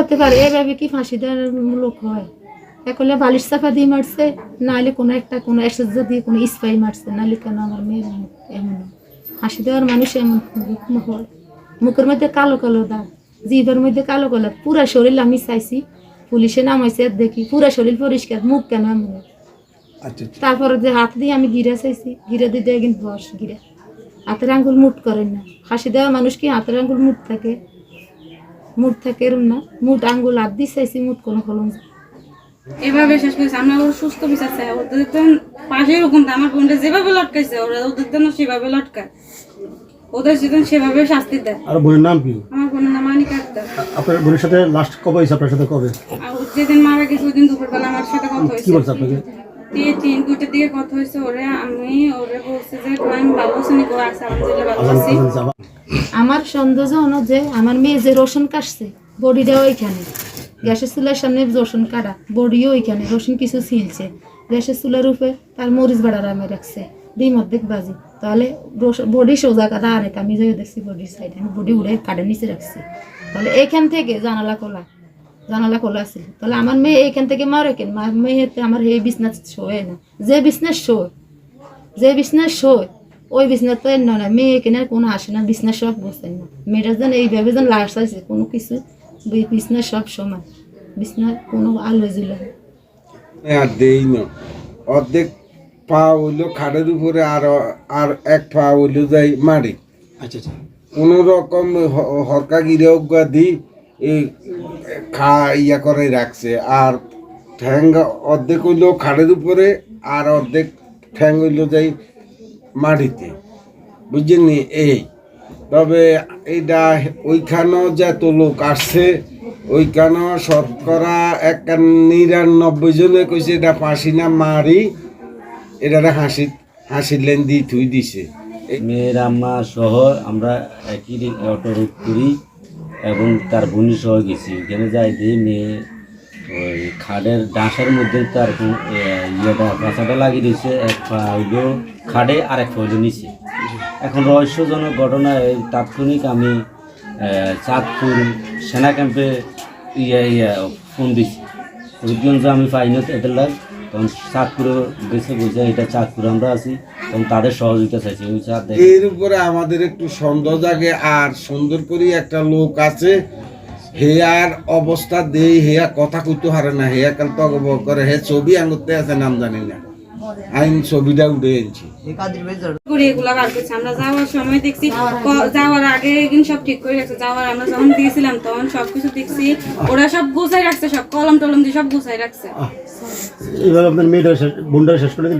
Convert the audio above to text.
হতে পারে। এভাবে কি ফাঁসি দেওয়ার লোক হয় একলে বালিশ চাপা দিয়ে মারছে নাহলে কোনো একটা কোনো এসেজ দিয়ে কোনো স্পাই মারছে নাহলে কেন আমার মেয়ের এমন? ফাঁসি দেওয়ার মানুষ এমন হয় মুখের মধ্যে কালো কালো দাগ জিভের মধ্যে কালো কালো পুরা শরীর আমি চাইছি পুলিশে নামাইছে দেখি পুরা শরীর পরিষ্কার মুখ কেন এমন? আচ্ছা আচ্ছা। তারপরে যে হাত দিয়ে আমি গিরা চাইছি গিরা দিয়ে দেখেন বস গিরা। হাতের আঙ্গুল মুট করেন না। ফাঁসি দেওয়া মানুষ কি হাতের আঙ্গুল মুট থাকে? মুট থাকে এরম না। মুট আঙ্গুল হাত দিয়ে চাইছি কোনো ফলন এভাবে শেষ করেছে। আমরা ওর সুস্থ বিচার চাই ওদের তো পাশে এরকম তো আমার বোনটা যেভাবে লটকাইছে ওরা ওদের জন্য সেভাবে লটকায়। ওদের সেদিন সেভাবে শাস্তি দেয়। আর বোনের নাম কি? আমার বোনের নাম আনিকা আক্তার। আপনার বোনের সাথে লাস্ট কবে হয়েছে? আপনার সাথে কবে? যেদিন মারা গেছে ওই দিন দুপুরবেলা আমার সাথে কথা কি হয়েছে। বলছে আপনাকে? দিয়ে তিন দুইটার দিকে কথা হয়েছে। ওরে আমি ওরে বলছে যে আমি ভালো আছি নি করে আছে জেলে ভালো আছি। আমার সন্দেহ হলো যে আমার মেয়ে যে রসুন কাটছে বডিটাও ওইখানে। গ্যাসের চুলার সামনে রসুন কাটা, বডিও ওইখানে, রসুন কিছু ছিলছে গ্যাসের চুলার উপরে তার মরিচ বাড়ার আমি রাখছে ডিম অর্ধেক বাজি। তাহলে বডি সোজা কাটা আনে আমি যে দেখছি বডির সাইডে আমি বডি উড়ে কাটের নিচে রাখছি। তাহলে এখান থেকে জানালা খোলা জানালা খোলা আছে তাহলে আমার মেয়ে এইখান থেকে মারে কেন? মেয়েতে আমার এই বিজনেস শোয় না। যে বিজনেস শোয় যে বিজনেস শোয় ওই বিজনেস তো এর নয় মেয়ে আর কোনো আসে না বিজনেস সব বসেন না। মেয়েটা যেন এইভাবে যেন লাশ আছে কোনো কিছু বিজনেস সব সময় বিজনেস কোনো আলো জুলে না। আর দেই না। অর্ধেক পা হইল খাটের উপরে আর আর এক পা হইল যাই মারি আচ্ছা আচ্ছা। কোনো রকম হরকা গিরে অজ্ঞা দি এই খা ইয়া করে রাখছে। আর ঠ্যাং অর্ধেক হইল খাটের উপরে আর অর্ধেক ঠ্যাং হইল যাই মাটিতে। বুঝছেন এই। তবে এইটা ওইখানেও যত লোক আসছে, ওইখানেও শতকরা এক নিরানব্বই জনে কইছে এটা ফাঁসি না মারি, এটা হাসি, হাসির লেন দিয়ে থুই দিছে। মেয়ের আম্মা সহ আমরা একই অটো রুট করি এবং তার বোনি সহ গেছি। ওখানে যাই দিয়ে মেয়ে ওই খাডের ডাঁশের মধ্যে তার ইয়েটা কাঁচাটা লাগিয়ে দিয়েছে, এক পা হইল খাডে আর এক হইল নিচে। এখন রহস্যজনক ঘটনা তাৎক্ষণিক আমি চাঁদপুর সেনা ক্যাম্পে ইয়ে ইয়ে ফোন দিছি। রূপগঞ্জ আমি পাইনি এদের লাগ তখন চাঁদপুরে গেছে বুঝে এটা চাঁদপুর আমরা আছি, তখন তাদের সহযোগিতা চাইছি। ওই চাঁদ এর উপরে আমাদের একটু সন্দেহ জাগে, আর সুন্দর করে একটা লোক আছে, হেয়ার অবস্থা দেই, হেয়া কথা কইতে হারে না, হেয়া কাল তো করে, হে ছবি আঙুরতে আছে, নাম জানি না। আইন ছবিটা উঠে এনেছি। এগুলা বার করছে। আমরা যাওয়ার সময় দেখছি যাওয়ার আগে কিন্তু সব ঠিক করে রাখছে। যাওয়ার আমরা যখন দিয়েছিলাম তখন সবকিছু দেখছি ওরা সব গুছাই রাখছে সব কলম টলম দিয়ে সব গুছাই রাখছে। এইভাবে আপনার মেয়েটা বোনটা শেষ করে দিল।